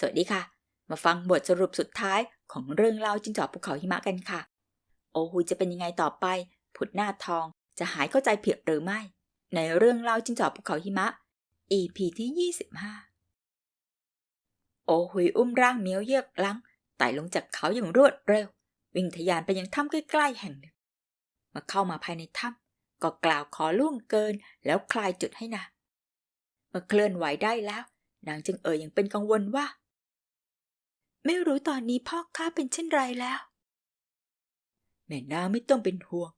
สวัสดีค่ะ มาฟังบทสรุปสุดท้ายของเรื่องเล่าจิ้งจอกภูเขาหิมะกันค่ะ โอฮุยจะเป็นยังไงต่อไป ผุดหน้าทองจะหายเข้าใจผิดหรือไม่ ในเรื่องเล่าจิ้งจอกภูเขาหิมะ EP ที่ 25 โอฮุยอุ้มร่างเมียวเยือกลังไต่ลงจากเขาอย่างรวดเร็ว วิ่งทะยานไปยังถ้ำใกล้ๆแห่งหนึ่งมาเข้ามาภายในถ้ำก็กล่าวขอล่วงเกินแล้วคลายจุดให้นางเมื่อเคลื่อนไหวได้แล้ว นางจึงเอ่ยอย่างเป็นกังวลว่า ไม่รู้ตอนนี้พ่อข้าเป็นเช่นไรแล้ว แม่นางไม่ต้องเป็นห่วง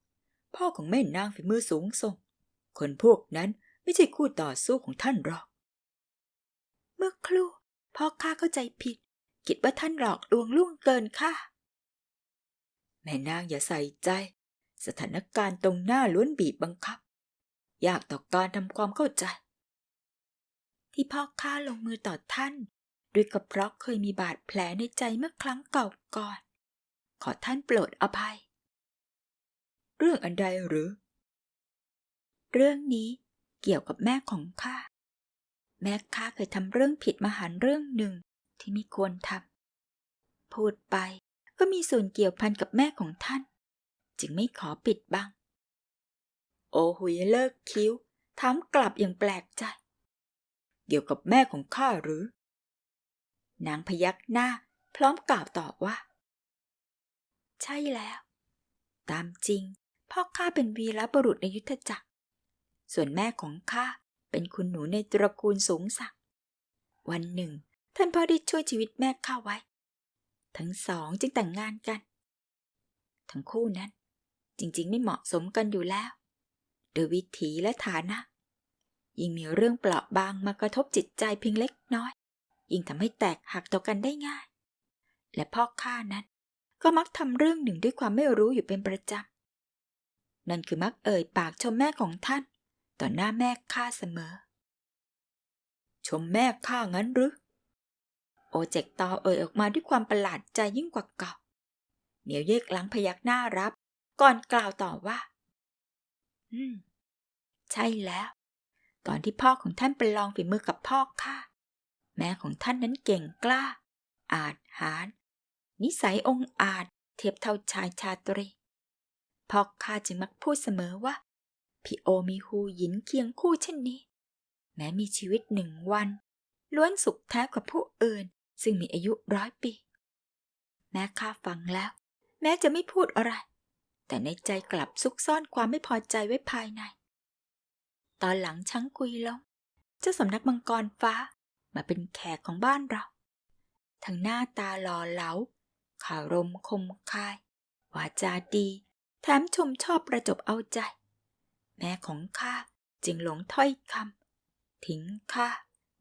พ่อของแม่นางฝีมือสูงส่ง คนพวกนั้นไม่ใช่คู่ต่อสู้ของท่านหรอก เมื่อครู่พ่อข้าเข้าใจผิด คิดว่าท่านหลอกลวงล่วงเกินข้าแม่นางอย่าใส่ใจ สถานการณ์ตรงหน้าล้วนบีบบังคับ ยากต่อการทำความเข้าใจ ที่พ่อข้าลงมือต่อท่าน ด้วยกับเพราะเคยมีบาดแผลในใจเมื่อครั้งเก่าก่อน ขอท่านโปรดอภัย เรื่องอันใดหรือ เรื่องนี้เกี่ยวกับแม่ของข้า แม่ข้าเคยทำเรื่องผิดมหันเรื่องหนึ่งที่ไม่ควรทำ พูดไปก็มีส่วนเกี่ยวพันกับแม่ของท่าน จึงไม่ขอปิดบัง โอหุยเลิกคิ้วถามกลับอย่างแปลกใจ เกี่ยวกับแม่ของข้าหรือ นางพยักหน้าพร้อมกล่าวตอบว่า ใช่แล้ว ตามจริง พ่อข้าเป็นวีรบุรุษในยุทธจักร ส่วนแม่ของข้าเป็นคุณหนูในตระกูลสูงศักดิ์วันหนึ่ง ท่านพ่อได้ช่วยชีวิตแม่ข้าไว้ ทั้งสองจึงแต่งงานกัน ทั้งคู่นั้น จริงๆ ไม่เหมาะสมกันอยู่แล้ว โดยวิถีและฐานะ ยิ่งมีเรื่องเปราะบางมากระทบจิตใจเพียงเล็กน้อย ยิ่งทำให้แตกหักต่อกันได้ง่าย และพ่อข้านั้น ก็มักทำเรื่องหนึ่งด้วยความไม่รู้อยู่เป็นประจำ นั่นคือมักเอ่ยปากชมแม่ของท่าน ต่อหน้าแม่ข้าเสมอ ชมแม่ข้างั้นหรือ โอเจกตอเอ่ยออกมาด้วยความประหลาดใจยิ่งกว่าเก่า เหมียวเยกหลังพยักหน้ารับ ก่อนกล่าวต่อว่า อืม ใช่แล้วตอนที่พ่อของท่านประลองฝีมือกับพ่อข้า แม่ของท่านนั้นเก่งกล้า อาจหาร นิสัยองอาจเทียบเท่าชายชาตรีพ่อข้าจึงมักพูดเสมอว่า พี่โอมีฮูหยินเคียงคู่เช่นนี้ แม้มีชีวิตหนึ่งวัน ล้วนสุขแท้กว่าผู้อื่น ซึ่งมีอายุร้อยปี แม้ข้าฟังแล้ว แม้จะไม่พูดอะไร แต่ในใจกลับซุกซ่อนความไม่พอใจไว้ภายใน ตอนหลังช้างกุยล้มเจ้าสำนักมังกรฟ้า มาเป็นแขกของบ้านเรา ทั้งหน้าตาหล่อเหลาขารมคมคาย วาจาดี แถมชมชอบประจบเอาใจ แม่ของข้าจึงหลงถ้อยคำทิ้งข้า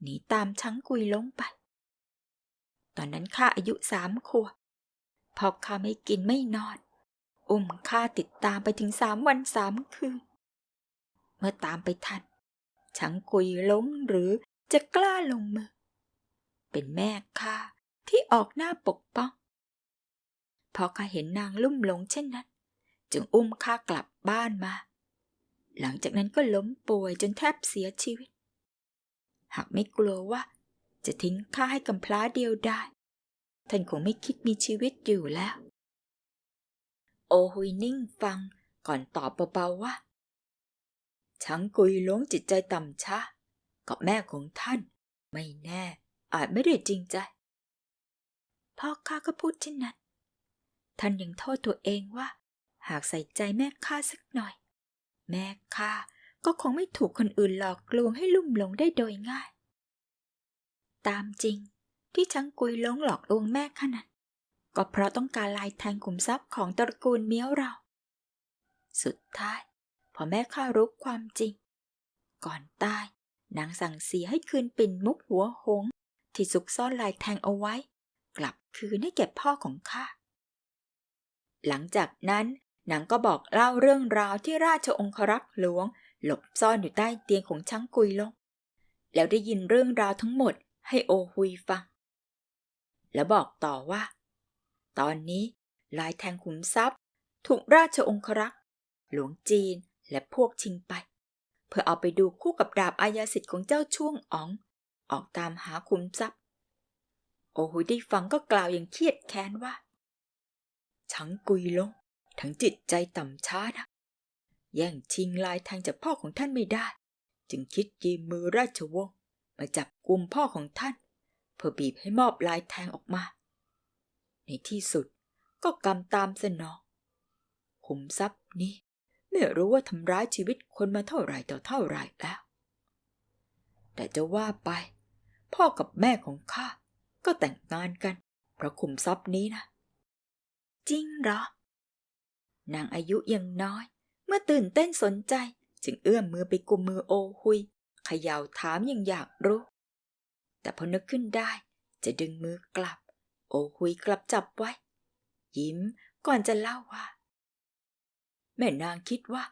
หนีตามช้างกุยลงไป ตอนนั้นข้าอายุสามขวบพอข้าไม่กินไม่นอน อุ้มข้าติดตามไปถึงสามวันสามคืน เมื่อตามไปทันช้างกุยล้มหรือ จะกล้าลงมือ เป็นแม่ข้าที่ออกหน้าปกป้อง พอข้าเห็นนางลุ่มหลงเช่นนั้น จึงอุ้มข้ากลับบ้านมา หลังจากนั้นก็ล้มป่วยจนแทบเสียชีวิต หากไม่กลัวว่า จะทิ้งข้าให้กำพร้าเดียวได้ ท่านคงไม่คิดมีชีวิตอยู่แล้ว โอฮุยนิ่งฟังก่อนตอบเบาๆว่าช้างกุยหลงจิตใจต่ำช้า กับแม่ของท่าน ไม่แน่ อาจไม่ได้จริงใจ พ่อข้าก็พูดเช่นนั้น ท่านยังโทษตัวเองว่า หากใส่ใจแม่ข้าสักหน่อย แม่ข้าก็คงไม่ถูกคนอื่นหลอกลวงให้ลุ่มหลงได้โดยง่าย ตามจริงที่ช้างกุยหลงหลอกลวงแม่ข้านั้นก็เพราะต้องการลายแทงขุมทรัพย์ของตระกูลเมียวเรา สุดท้าย พอแม่ข้ารู้ความจริง ก่อนตาย นางสั่งเสียให้คืนปิ่นมุกหัวหงส์ที่ซุกซ่อนลายแทงเอาไว้ กลับคืนให้แก่พ่อของข้า หลังจากนั้นนางก็บอกเล่าเรื่องราวที่ราชองครักษ์หลวง หลบซ่อนอยู่ใต้เตียงของช้างกุยลง แล้วได้ยินเรื่องราวทั้งหมดให้โอฮุยฟัง แล้วบอกต่อว่า ตอนนี้ลายแทงขุมทรัพย์ ถูกราชองครักษ์หลวงจีนและพวกชิงไป เพื่อเอาไปดูคู่กับดาบอายาสิทธิ์ของเจ้าช่วงอ๋อง ออกตามหาคุมทรัพย์ โอโหุยได้ฟังก็กล่าวอย่างเครียดแค้นว่าชังกุยลง ทั้งจิตใจต่ำช้านะแย่งชิงลายแทงจากพ่อของท่านไม่ได้ จึงคิดยืมมือราชวงศ์มาจับกุมพ่อของท่าน เพื่อบีบให้มอบลายแทงออกมา ในที่สุดก็กำตามสนองขุมทรัพย์นี้ ไม่รู้ว่าทำร้ายชีวิตคนมาเท่าไหร่ต่อเท่าไหร่แล้ว แต่จะว่าไป พ่อกับแม่ของข้าก็แต่งงานกัน เพราะขุมทรัพย์นี้นะ จริงเหรอ นางอายุยังน้อย เมื่อตื่นเต้นสนใจ จึงเอื้อมมือไปกุมมือโอหุยเขย่าถามยังอยากรู้ แต่พอนึกขึ้นได้ จะดึงมือกลับ โอหุยกลับจับไว้ ยิ้มก่อนจะเล่าว่า แม่นางคิดว่า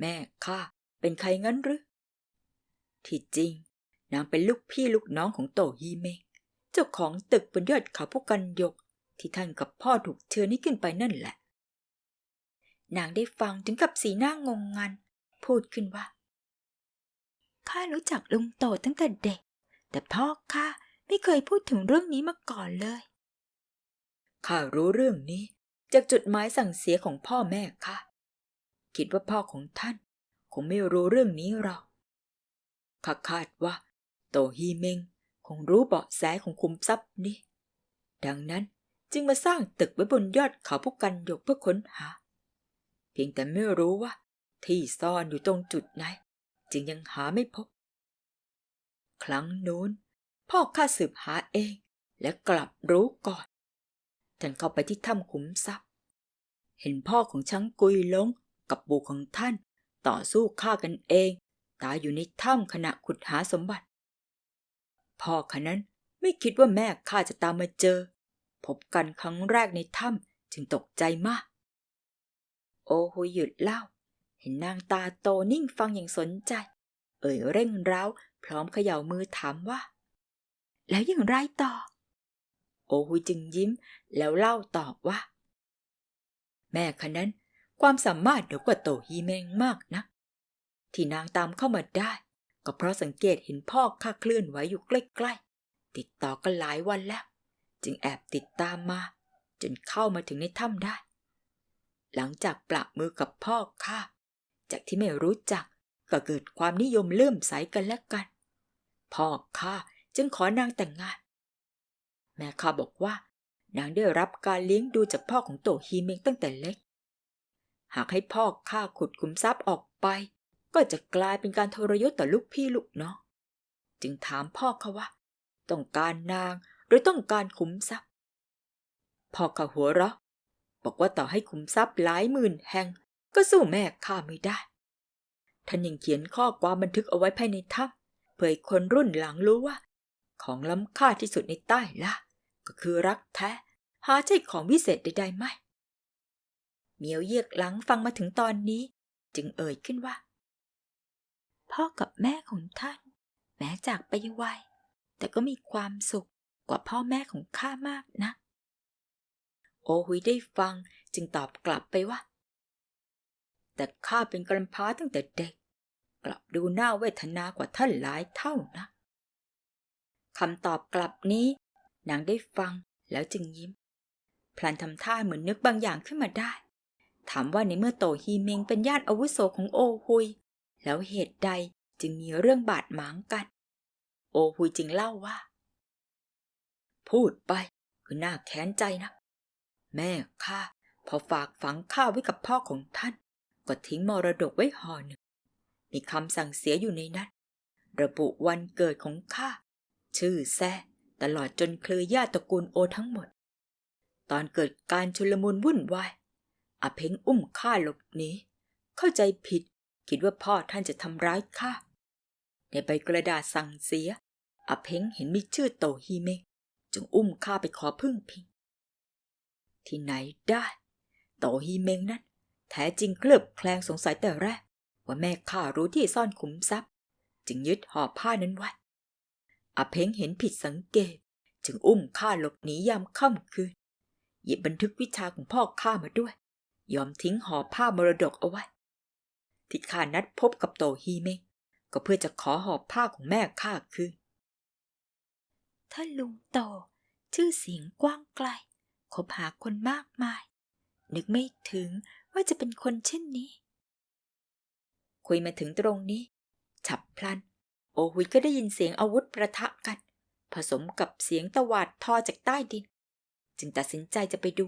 แม่ข้าเป็นใครงั้นหรือ ที่จริง นางเป็นลูกพี่ลูกน้องของโตฮีเมงเจ้าของตึกบนยอดเขาพวกกันยก ที่ท่านกับพ่อถูกเชิญนี้ขึ้นไปนั่นแหละ นางได้ฟังถึงกับสีหน้างงงัน พูดขึ้นว่าข้ารู้จักลุงโตตั้งแต่เด็ก แต่พ่อข้าไม่เคยพูดถึงเรื่องนี้มาก่อนเลย ข้ารู้เรื่องนี้ จากจดหมายสั่งเสียของพ่อแม่ข้า คิดว่าพ่อของท่าน คงไม่รู้เรื่องนี้หรอกข้าคาดว่า โตฮีเมงคงรู้เบาะแสของคุมทรัพย์นี้ ดังนั้นจึงมาสร้างตึกไว้บนยอดเขาพวกกันยกเพื่อค้นหา เพียงแต่ไม่รู้ว่า ที่ซ่อนอยู่ตรงจุดไหน จึงยังหาไม่พบ ครั้งนู้น พ่อข้าสืบหาเอง และกลับรู้ก่อนท่านเข้าไปที่ถ้ำขุมทรัพย์ เห็นพ่อของช้างกุยลง กับปู่ของท่าน ต่อสู้ฆ่ากันเอง ตายอยู่ในถ้ำขณะขุดหาสมบัติ พ่อขนั้นไม่คิดว่าแม่ข้าจะตามมาเจอ พบกันครั้งแรกในถ้ำจึงตกใจมาก โอหุยหยุดเล่า เห็นนางตาโตนิ่งฟังอย่างสนใจ เอ่ยเร่งร้าวพร้อมเขย่ามือถามว่า แล้วอย่างไรต่อ โอหุยจึงยิ้มแล้วเล่าตอบว่า แม่คะนั้น ความสามารถเหนือกว่าโตฮีเมงมากนะ ที่นางตามเข้ามาได้ ก็เพราะสังเกตเห็นพ่อข้าเคลื่อนไหวอยู่ใกล้ๆ ติดต่อกันหลายวันแล้ว จึงแอบติดตามมา จนเข้ามาถึงในถ้ำได้ หลังจากปละมือกับพ่อข้าจากที่ไม่รู้จักก็เกิดความนิยมเลื่อมใสกันและกัน พ่อข้าจึงขอนางแต่งงาน แม่ข้าบอกว่านางได้รับการเลี้ยงดูจากพ่อของโตฮีเมงตั้งแต่เล็ก หากให้พ่อข้าขุดขุมทรัพย์ออกไป ก็จะกลายเป็นการทรยศต่อลูกพี่ลูกน้องจึงถามพ่อเขาว่า ต้องการนางหรือต้องการขุมทรัพย์ พ่อเขาหัวเราะบอกว่าต่อให้ขุมทรัพย์หลายหมื่นแห่ง ก็สู้แม่ข้าไม่ได้ ท่านยังเขียนข้อความบันทึกเอาไว้ภายในถ้ำเพื่อคนรุ่นหลังรู้ว่า ของล้ำค่าที่สุดในใต้ละก็คือรักแท้ หาใช่ของวิเศษใดๆไม่ เมียวเยือกหลังฟังมาถึงตอนนี้ จึงเอ่ยขึ้นว่า พ่อกับแม่ของท่าน แม้จากไปไวแต่ก็มีความสุขกว่าพ่อแม่ของข้ามากนะ โอหุยได้ฟังจึงตอบกลับไปว่า แต่ข้าเป็นกำพร้าตั้งแต่เด็ก กลับดูน่าเวทนากว่าท่านหลายเท่านะคำตอบกลับนี้นางได้ฟังแล้วจึงยิ้ม พลันทำท่าเหมือนนึกบางอย่างขึ้นมาได้ ถามว่าในเมื่อโตฮีเมงเป็นญาติอาวุโสของโอฮุย แล้วเหตุใดจึงมีเรื่องบาดหมางกัน โอฮุยจึงเล่าว่า พูดไปคือน่าแค้นใจนะ แม่ข้าพอฝากฝังข้าไว้กับพ่อของท่าน ก็ทิ้งมรดกไว้ห่อหนึ่ง มีคำสั่งเสียอยู่ในนั้น ระบุวันเกิดของข้า ชื่อแซ่ตลอดจนเครือญาติตระกูลโอทั้งหมด ตอนเกิดการชุลมุนวุ่นวาย อาเพ้งอุ้มข้าหลบหนีเข้าใจผิด คิดว่าพ่อท่านจะทำร้ายข้าในใบกระดาษสั่งเสียอาเพ้งเห็นมีชื่อโตฮีเมงจึงอุ้มข้าไปขอพึ่งพิง ที่ไหนได้ โตฮีเมงนั้น แท้จริงเคลือบแคลงสงสัยแต่แรก ว่าแม่ข้ารู้ที่ซ่อนขุมทรัพย์ จึงยึดห่อผ้านั้นไว้อาเพ้งเห็นผิดสังเกต จึงอุ้มข้าหลบหนียามค่ำคืนหยิบบันทึกวิชาของพ่อข้ามาด้วย ยอมทิ้งห่อผ้ามรดกเอาไว้ ที่ข้านัดพบกับโตฮีเมงก็เพื่อจะขอห่อผ้าของแม่ข้าคืนท่านลุงโตชื่อเสียงกว้างไกลคบหาคนมากมาย นึกไม่ถึงว่าจะเป็นคนเช่นนี้ คุยมาถึงตรงนี้ ฉับพลัน โอฮุยก็ได้ยินเสียงอาวุธประทะกัน ผสมกับเสียงตะวาดทอจากใต้ดิน จึงตัดสินใจจะไปดู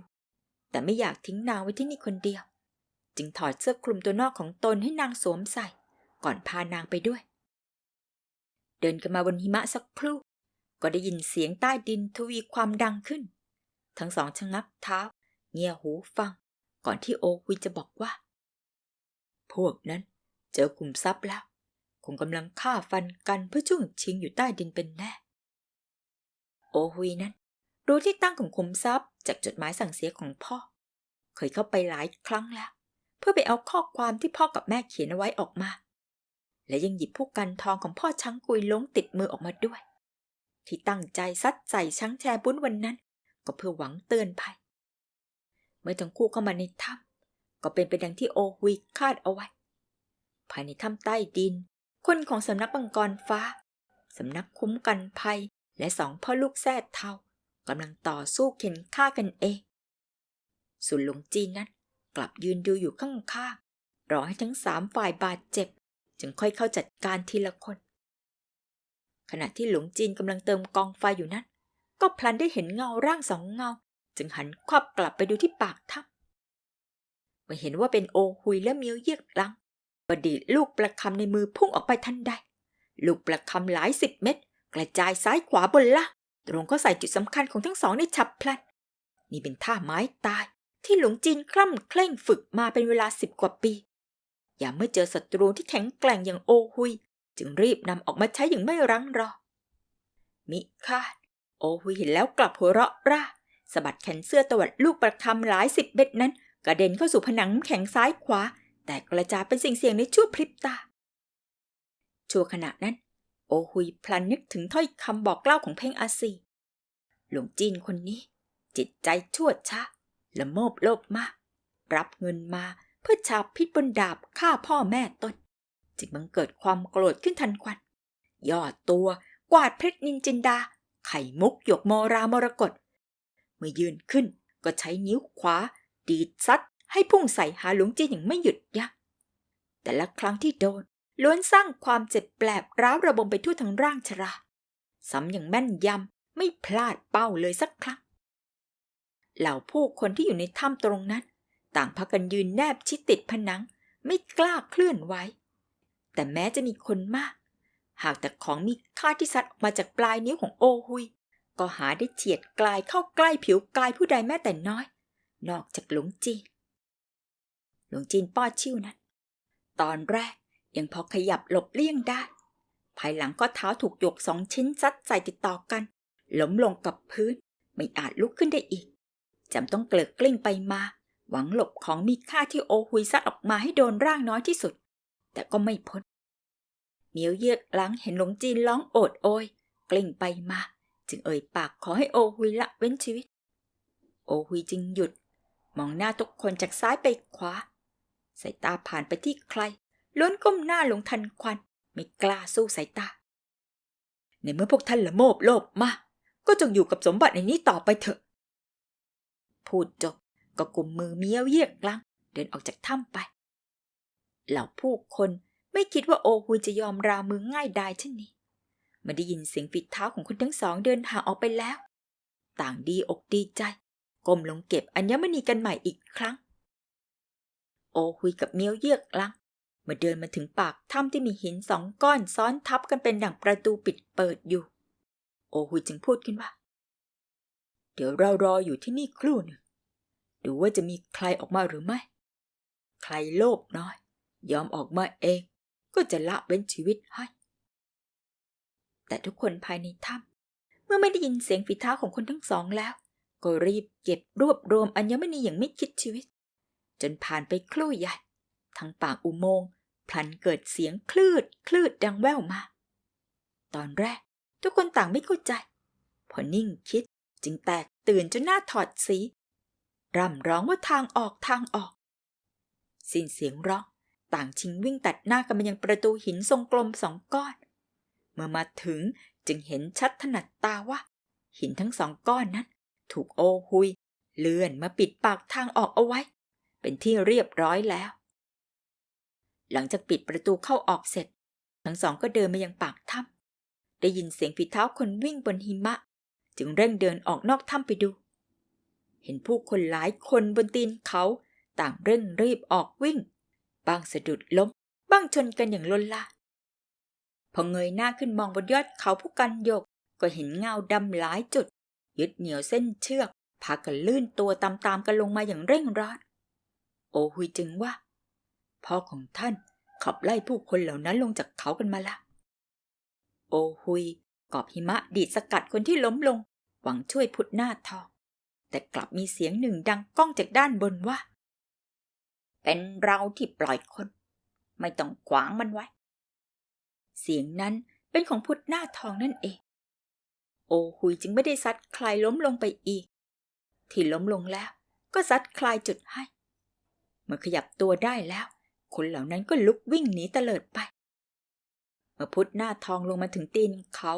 แต่ไม่อยากทิ้งนางไว้ที่นี่คนเดียว จึงถอดเสื้อคลุมตัวนอกของตนให้นางสวมใส่ ก่อนพานางไปด้วย เดินกันมาบนหิมะสักครู่ ก็ได้ยินเสียงใต้ดินทวีความดังขึ้น ทั้งสองชะงักเท้า เงี่ยหูฟัง ก่อนที่โอฮุยจะบอกว่า พวกนั้นเจอกลุ่มทรัพย์แล้ว คงกำลังฆ่าฟันกันเพื่อช่วงชิงอยู่ใต้ดินเป็นแน่ โอฮุยนั้นรู้ที่ตั้งของขุมทรัพย์ จากจดหมายสั่งเสียของพ่อ เคยเข้าไปหลายครั้งแล้ว เพื่อไปเอาข้อความที่พ่อกับแม่เขียนเอาไว้ออกมา และยังหยิบผู้กันทองของพ่อช้างกุยล้งติดมือออกมาด้วย ที่ตั้งใจซัดใส่ช้างแชบุ้นวันนั้น ก็เพื่อหวังเตือนภัย เมื่อทั้งคู่เข้ามาในถ้ำก็เป็นไปดังที่โอฮุยคาดเอาไว้ ภายในถ้ำใต้ดิน คนของสำนักบังกรฟ้าสำนักคุ้มกันภัยและสองพ่อลูกแท้เทา กำลังต่อสู้เข็นฆ่ากันเอง ส่วนหลวงจีนนั้นกลับยืนดูอยู่ข้างๆรอให้ทั้งสามฝ่ายบาดเจ็บ จึงค่อยเข้าจัดการทีละคน ขณะที่หลวงจีนกำลังเติมกองไฟอยู่นั้น ก็พลันได้เห็นเงาร่างสองเงา จึงหันควับกลับไปดูที่ปากถ้ำเมื่อเห็นว่าเป็นโอฮุยและเมียวเยียกลังประดิษฐ์ลูกประคำในมือพุ่งออกไปทันใด ลูกประคำหลายสิบเม็ดกระจายซ้ายขวาบนล่าง ตรงก็ใส่จุดสำคัญของทั้งสองในฉับพลัน นี่เป็นท่าไม้ตายที่หลวงจีนคล่ำเคร่งฝึกมาเป็นเวลาสิบกว่าปีอย่าเมื่อเจอศัตรูที่แข็งแกร่งอย่างโอฮุย จึงรีบนำออกมาใช้อย่างไม่รั้งรอ มิคาด โอฮุยเห็นแล้วกลับหัวเราะร่าสะบัดแขนเสื้อตวัดลูกประคำหลายสิบเบ็ดนั้น กระเด็นเข้าสู่ผนังแข็งซ้ายขวา แต่กระจายเป็นสิ่งเสียงในชั่วพริบตา ชั่วขณะนั้น โอฮุยพลันนึกถึงถ้อยคำบอกเล่าของเพ่งอาซี หลวงจีนคนนี้ จิตใจชั่วช้าละโมบโลภมาก รับเงินมาเพื่อชาบพิษบนดาบฆ่าพ่อแม่ตน จึงบังเกิดความโกรธขึ้นทันควัน ย่อตัวกวาดเพชรนินจินดา ไข่มุกหยกโมรามรกตเมื่อยืนขึ้นก็ใช้นิ้วขวา ดีดซัดให้พุ่งใส่หาหลวงจีนอย่างไม่หยุดยั้งแต่ละครั้งที่โดน ล้วนสร้างความเจ็บแปลบร้าวระบมไปทั่วทั้งร่างชราซ้ำอย่างแม่นยำไม่พลาดเป้าเลยสักครั้ง เหล่าผู้คนที่อยู่ในถ้ำตรงนั้น ต่างพากันยืนแนบชิดติดผนัง ไม่กล้าเคลื่อนไหวแต่แม้จะมีคนมาก หากแต่ของมีค่าที่ซัดออกมาจากปลายนิ้วของโอฮุย ก็หาได้เฉียดกลายเข้าใกล้ผิวกายผู้ใดแม้แต่น้อย นอกจากหลวงจีนหลวงจีนป้อชิวนั้น ตอนแรก ยังพอขยับหลบเลี่ยงได้ ภายหลังก็เท้าถูกยกสองชิ้นซัดใส่ติดต่อกัน ล้มลงกับพื้น ไม่อาจลุกขึ้นได้อีกจำต้องเกลิกกลิ้งไปมา หวังหลบของมีค่าที่โอฮุยซัดออกมาให้โดนร่างน้อยที่สุด แต่ก็ไม่พ้นเมียวเยือกหลังเห็นหลงจีนร้องโอดโอย กลิ้งไปมา จึงเอ่ยปากขอให้โอฮุยละเว้นชีวิต โอฮุยจึงหยุด มองหน้าทุกคนจากซ้ายไปขวาสายตาผ่านไปที่ใคร ล้วนก้มหน้าลงทันควัน ไม่กล้าสู้สายตา ในเมื่อพวกท่านละโมบโลภมา ก็จงอยู่กับสมบัติในนี้ต่อไปเถอะ พูดจบก็กุมมือเมียวเยียกลัง เดินออกจากถ้ำไป เหล่าผู้คนไม่คิดว่าโอฮุยจะยอมรามือง่ายดายเช่นนี้มื่อได้ยินเสียงฝีเท้าของคนทั้งสองเดินห่างออกไปแล้ว ต่างดีอกดีใจก้มลงเก็บอัญมณีกันใหม่อีกครั้ง โอฮุยกับเมียวเยือกลัง เมื่อเดินมาถึงปากถ้ำที่มีหินสองก้อนซ้อนทับกันเป็นดั่งประตูปิดเปิดอยู่ โอฮุยจึงพูดขึ้นว่า เดี๋ยวเรารออยู่ที่นี่ครู่หนึ่งดูว่าจะมีใครออกมาหรือไม่ ใครโลภน้อย ยอมออกมาเอง ก็จะละเว้นชีวิตให้ แต่ทุกคนภายในถ้ำเมื่อไม่ได้ยินเสียงฝีเท้าของคนทั้งสองแล้ว ก็รีบเก็บรวบรวมอัญมณีอย่างไม่คิดชีวิต จนผ่านไปครู่ใหญ่ทางปากอุโมงค์ พลันเกิดเสียงคลืดคลืดดังแว่วมา ตอนแรก ทุกคนต่างไม่เข้าใจ พอนิ่งคิดจึงแตกตื่นจนหน้าถอดสี ร่ำร้องว่าทางออกทางออก สิ้นเสียงร้อง ต่างชิงวิ่งตัดหน้ากันมายังประตูหินทรงกลมสองก้อน เมื่อมาถึงจึงเห็นชัดถนัดตาว่า หินทั้งสองก้อนนั้น ถูกโอฮุย เลื่อนมาปิดปากทางออกเอาไว้ เป็นที่เรียบร้อยแล้ว หลังจากปิดประตูเข้าออกเสร็จ ทั้งสองก็เดินมายังปากถ้ำได้ยินเสียงฝีเท้าคนวิ่งบนหิมะ จึงเร่งเดินออกนอกถ้ำไปดู เห็นผู้คนหลายคนบนตีนเขาต่างเร่งรีบออกวิ่ง บางสะดุดล้มบ้างชนกันอย่างลนลาพอเงยหน้าขึ้นมองบนยอดเขาผู้กันยก ก็เห็นเงาดำหลายจุด ยึดเหนี่ยวเส้นเชือกพากันลื่นตัวตามๆกันลงมาอย่างเร่งร้อน โอฮุยจึงว่า พ่อของท่านขับไล่ผู้คนเหล่านั้นลงจากเขากันมาละ โอฮุยกอบหิมะดีดสกัดคนที่ล้มลง หวังช่วยพุทธหน้าทอง แต่กลับมีเสียงหนึ่งดังก้องจากด้านบนว่า เป็นเราที่ปล่อยคน ไม่ต้องขวางมันไว้ เสียงนั้นเป็นของพุทธหน้าทองนั่นเอง โอฮุยจึงไม่ได้ซัดคลายล้มลงไปอีก ที่ล้มลงแล้วก็ซัดคลายจุดให้ เมื่อขยับตัวได้แล้ว คนเหล่านั้นก็ลุกวิ่งหนีเตลิดไป เมื่อพุทธหน้าทองลงมาถึงตีนเขา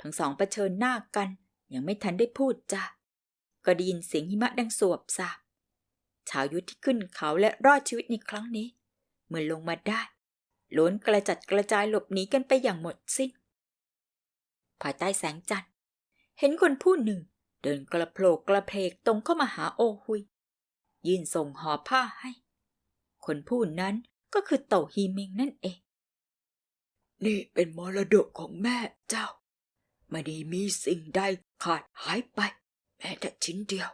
ทั้งสองเผชิญหน้ากัน ยังไม่ทันได้พูดจาก็ได้ยินเสียงหิมะดังสวบสาบชาวยุทธที่ขึ้นเขาและรอดชีวิตในครั้งนี้ เมื่อลงมาได้ล้วนกระจัดกระจายหลบหนีกันไปอย่างหมดสิ้นภายใต้แสงจันทร์ เห็นคนผู้หนึ่ง เดินกระโผลกกระเพกตรงเข้ามาหาโอฮุย ยื่นส่งห่อผ้าให้ คนผู้นั้นก็คือเต่าฮีเมงนั่นเอง นี่เป็นมรดกของแม่เจ้าไม่ได้มีสิ่งใดขาดหายไป แม้แต่ชิ้นเดียว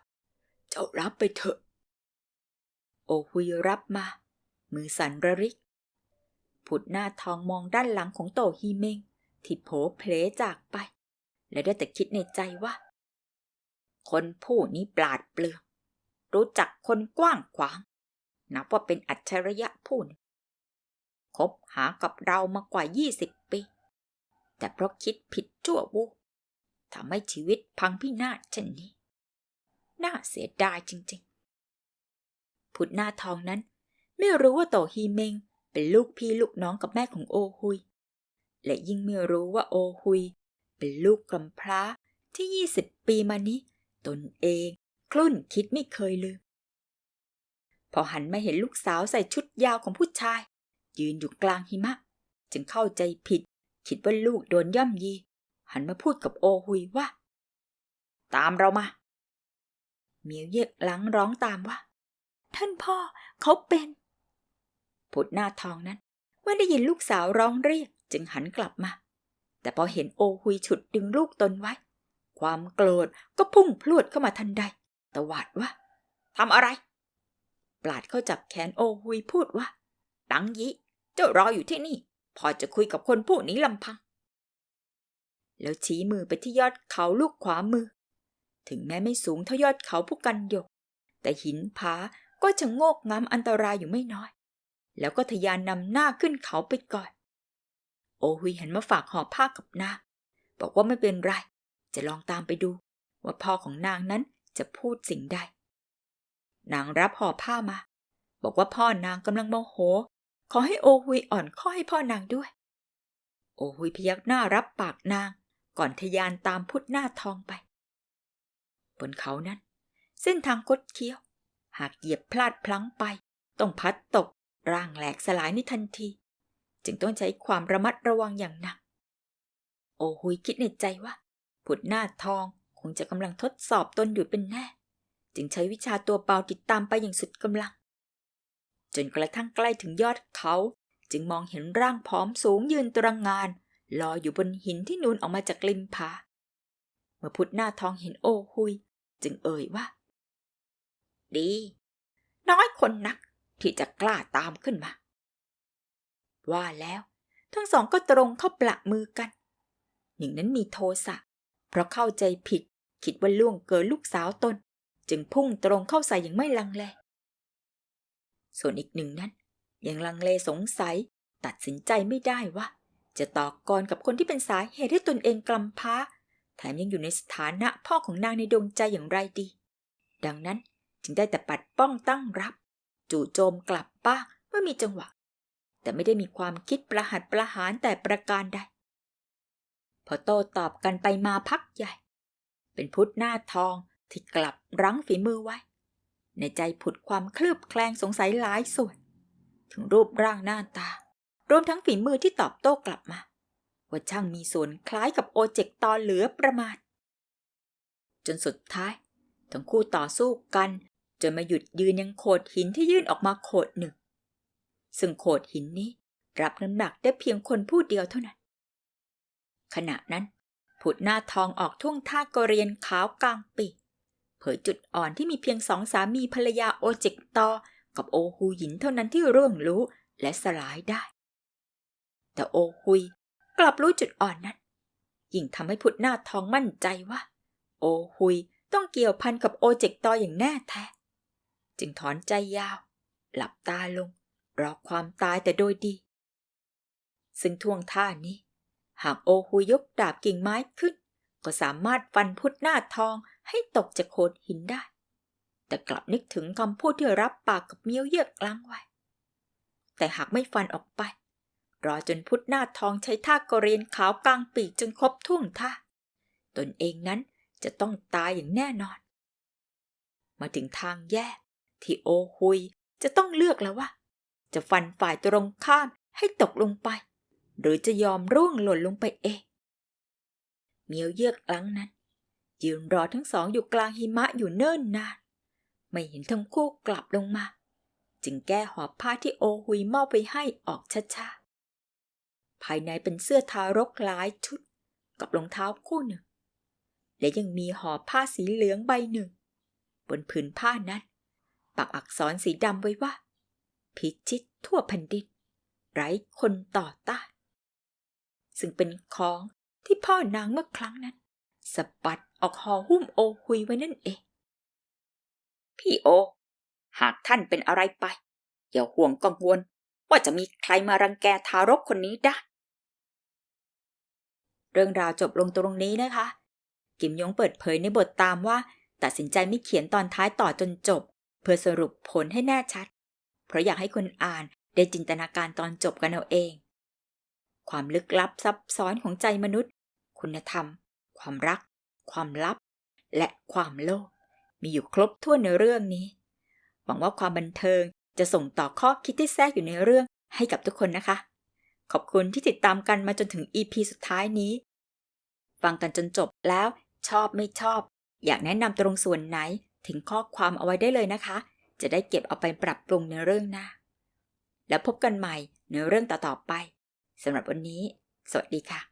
เจ้ารับไปเถอะ โอฮุยรับมา มือสั่นระริก ผุดหน้าทองมองด้านหลังของโตฮีเมง ที่โผเพลจากไป และได้แต่คิดในใจว่า คนผู้นี้ปราดเปลืองรู้จักคนกว้างขวาง นับว่าเป็นอัจฉริยะผู้นคบหากับเรามากว่า 20 ปี แต่เพราะคิดผิดชั่ววูบทำให้ชีวิตพังพินาศเช่นนี้ น่าเสียดายจริงๆพุดหน้าทองนั้น ไม่รู้ว่าโตฮีเมงเป็นลูกพี่ลูกน้องกับแม่ของโอฮุย และยิ่งไม่รู้ว่าโอฮุย เป็นลูกกำพร้าที่ 20 ปีมานี้ ตนเองคลุ่นคิดไม่เคยลืม พอหันมาเห็นลูกสาวใส่ชุดยาวของผู้ชาย ยืนอยู่กลางหิมะ จึงเข้าใจผิด คิดว่าลูกโดนย่ำยี หันมาพูดกับโอฮุยว่า ตามเรามาเมียวเยกหลังร้องตามว่า ท่านพ่อเขาเป็นผุดหน้าทองนั้น เมื่อได้ยินลูกสาวร้องเรียกจึงหันกลับมา แต่พอเห็นโอฮุยฉุดดึงลูกตนไว้ ความโกรธก็พุ่งพลวดเข้ามาทันใดตวาดว่าทำอะไร ปลาดเข้าจับแขนโอฮุยพูดว่า ตังยิเจ้ารออยู่ที่นี่ พอจะคุยกับคนผู้นี้ลำพัง แล้วชี้มือไปที่ยอดเขาลูกขวามือ ถึงแม้ไม่สูงเท่ายอดเขาผู้กันยก แต่หินผาก็จะโงกงามอันตรายอยู่ไม่น้อย แล้วก็ทยานนำหน้าขึ้นเขาไปก่อน โอฮุยหันมาฝากห่อผ้ากับนางบอกว่าไม่เป็นไร จะลองตามไปดู ว่าพ่อของนางนั้นจะพูดสิ่งใด นางรับห่อผ้ามา บอกว่าพ่อนางกำลังโมโห ขอให้โอฮุยอ่อนข้อให้พ่อนางด้วย โอฮุยพยักหน้ารับปากนาง ก่อนทยานตามพุทธหน้าทองไป บนเขานั้น เส้นทางคดเคี้ยว หากเหยียบพลาดพลั้งไป ต้องพัดตกร่างแหลกสลายในทันที จึงต้องใช้ความระมัดระวังอย่างหนัก โอฮุยคิดในใจว่า พุทธหน้าทองคงจะกำลังทดสอบตนอยู่เป็นแน่ จึงใช้วิชาตัวเปล่าติดตามไปอย่างสุดกำลัง จนกระทั่งใกล้ถึงยอดเขา จึงมองเห็นร่างผอมสูงยืนตระงงานลอยอยู่บนหินที่นูนออกมาจากริมผาเมื่อพุทธหน้าทองเห็นโอฮุย จึงเอ่ยว่า ดี น้อยคนนักที่จะกล้าตามขึ้นมา ว่าแล้ว ทั้งสองก็ตรงเข้าประมือกัน หนึ่งนั้นมีโทสะ เพราะเข้าใจผิดคิดว่าล่วงเกินลูกสาวตน จึงพุ่งตรงเข้าใส่อย่างไม่ลังเล ส่วนอีกหนึ่งนั้น ยังลังเลสงสัย ตัดสินใจไม่ได้ว่า จะต่อกรกับคนที่เป็นสาเหตุให้ตนเองกลำพ้าแถมยังอยู่ในสถานะพ่อของนางในดวงใจอย่างไรดี ดังนั้นจึงได้แต่ปัดป้องตั้งรับ จู่โจมกลับบ้างเมื่อมีจังหวะ แต่ไม่ได้มีความคิดประหัดประหารแต่ประการใด พอโตตอบกันไปมาพักใหญ่ เป็นพุทธหน้าทอง ที่กลับรั้งฝีมือไว้ ในใจผุดความคลือบแคลงสงสัยหลายส่วน ถึงรูปร่างหน้าตา รวมทั้งฝีมือที่ตอบโต้กลับมา ว่าช่างมีส่วนคล้ายกับโอเจกตอนเหลือประมาณ จนสุดท้าย ทั้งคู่ต่อสู้กัน จนมาหยุดยืนยังโขดหินที่ยื่นออกมาโขดหนึ่ง ซึ่งโขดหินนี้รับน้ำหนักได้เพียงคนผู้เดียวเท่านั้น ขณะนั้นผุดหน้าทองออกท่วงท่ากเรียนขาวกลางปีก เผยจุดอ่อนที่มีเพียงสองสามีภรรยาโอเจกตอ กับโอฮูหยินเท่านั้นที่ร่วงรู้และสลายได้ แต่โอฮุยกลับรู้จุดอ่อนนั้น ยิ่งทำให้พุทธนาทองมั่นใจว่า โอฮุยต้องเกี่ยวพันกับโอเจกตออย่างแน่แท้ จึงถอนใจยาว หลับตาลง รอความตายแต่โดยดี ซึ่งท่วงท่านี้ หากโอฮุยยกดาบกิ่งไม้ขึ้น ก็สามารถฟันพุทธนาทอง ให้ตกจากโขดหินได้ แต่กลับนึกถึงคำพูดที่รับปากกับเมียวเยือกกลางไว้ แต่หากไม่ฟันออกไป รอจนพุทธหน้าทองใช้ท่ากเรียนขาวกลางปีกจนครบท่วงท่า ตนเองนั้นจะต้องตายอย่างแน่นอน มาถึงทางแยก ที่โอฮุยจะต้องเลือกแล้วว่า จะฟันฝ่ายตรงข้ามให้ตกลงไป หรือจะยอมร่วงหล่นลงไปเองเมียวเยือกลังนั้น ยืนรอทั้งสองอยู่กลางหิมะอยู่เนิ่นนาน ไม่เห็นทั้งคู่กลับลงมา จึงแก้หอบผ้าที่โอฮุยมอบไปให้ออกช้าๆ ภายในเป็นเสื้อทารกหลายชุด กับรองเท้าคู่หนึ่ง และยังมีห่อผ้าสีเหลืองใบหนึ่ง บนผืนผ้านั้นปักอักษรสีดำไว้ว่า พิชิตทั่วแผ่นดิน ไร้คนต่อต้านซึ่งเป็นของที่พ่อนางเมื่อครั้งนั้นสะบัด ออกห่อหุ้มโอฮุยไว้นั่นเอง พี่โอ หากท่านเป็นอะไรไป อย่าห่วงกังวลว่าจะมีใครมารังแกทารกคนนี้ได้ เรื่องราวจบลงตรงนี้นะคะ กิมยงเปิดเผยในบทตามว่า ตัดสินใจไม่เขียนตอนท้ายต่อจนจบ เพื่อสรุปผลให้แน่ชัด เพราะอยากให้คนอ่านได้จินตนาการตอนจบกันเอาเอง ความลึกลับซับซ้อนของใจมนุษย์ คุณธรรม ความรัก ความลับ และความโลภมีอยู่ครบถ้วนในเรื่องนี้ หวังว่าความบันเทิงจะส่งต่อข้อคิดที่แทรกอยู่ในเรื่องให้กับทุกคนนะคะ ขอบคุณที่ติดตามกันมาจนถึง EP สุดท้ายนี้ ฟังกันจนจบแล้วชอบไม่ชอบ อยากแนะนำตรงส่วนไหนถึงข้อความเอาไว้ได้เลยนะคะ จะได้เก็บเอาไปปรับปรุงในเรื่องหน้า แล้วพบกันใหม่ในเรื่องต่อๆไปสำหรับวันนี้ สวัสดีค่ะ